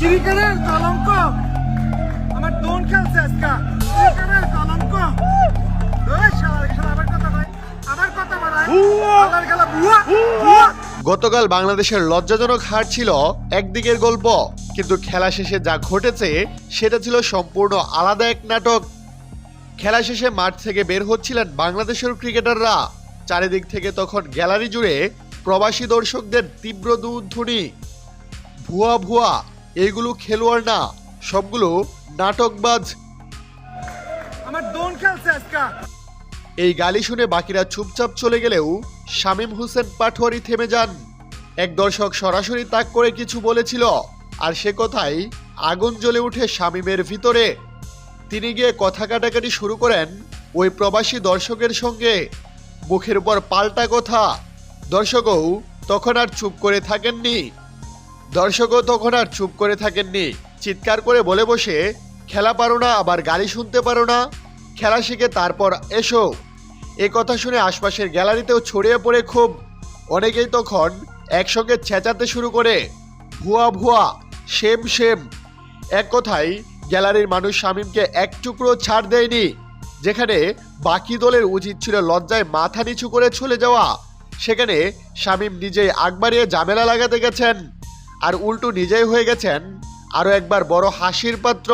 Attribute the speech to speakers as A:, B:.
A: ক্রিকেটের কলঙ্ক আমার দোন খেলছে আজকা। ক্রিকেটের কলঙ্ক।
B: গতকাল বাংলাদেশের লজ্জাজনক হার ছিল একদিকের গল্প কিন্তু খেলা শেষে যা ঘটেছে সেটা ছিল সম্পূর্ণ আলাদা এক নাটক। খেলা শেষে মাঠ থেকে বের হচ্ছিলেন বাংলাদেশের ক্রিকেটাররা। চারিদিক থেকে তখন গ্যালারি জুড়ে প্রবাসী দর্শকদের তীব্র দুধ্বনি ভুয়া ভুয়া। এইগুলো খেলোয়াড় না সবগুলো নাটকবাজ।
A: আমার দোন খেলছে আজকা।
B: এই গালি শুনে বাকিরা চুপচাপ চলে গেলেও শামীম হোসেন পাঠোয়ারি থেমে যান। এক দর্শক সরাসরি তাক করে কিছু বলেছিল আর সে কথাই আগুন জ্বলে উঠে শামীমের ভিতরে। তিনি গিয়ে কথা কাটাকাটি শুরু করেন ওই প্রবাসী দর্শকের সঙ্গে। মুখের উপর পাল্টা কথা। দর্শকও তখন আর চুপ করে থাকেননি। দর্শকও তখন আর চুপ করে থাকেননি। চিৎকার করে বলে বসে, খেলা পারো না, আবার গালি শুনতে পারো না। খেলা শিখে তারপর এসো। এ কথা শুনে আশপাশের গ্যালারিতেও ছড়িয়ে পড়ে খুব। অনেকেই তখন একসঙ্গে চেঁচাতে শুরু করে। ভুয়া ভুয়া, সেম সেম। এক কথায়, গ্যালারির মানুষ শামীমকে এক টুকরো ছাড় দেয়নি, যেখানে বাকি দলের উচিত ছিল লজ্জায় মাথা নিচু করে চলে যাওয়া। সেখানে শামীম নিজেই আগ বাড়িয়ে ঝামেলা লাগাতে গেছেন। আর উল্টো নিজেই হয়ে গেছেন। আরও একবার বড় হাসির পাত্র।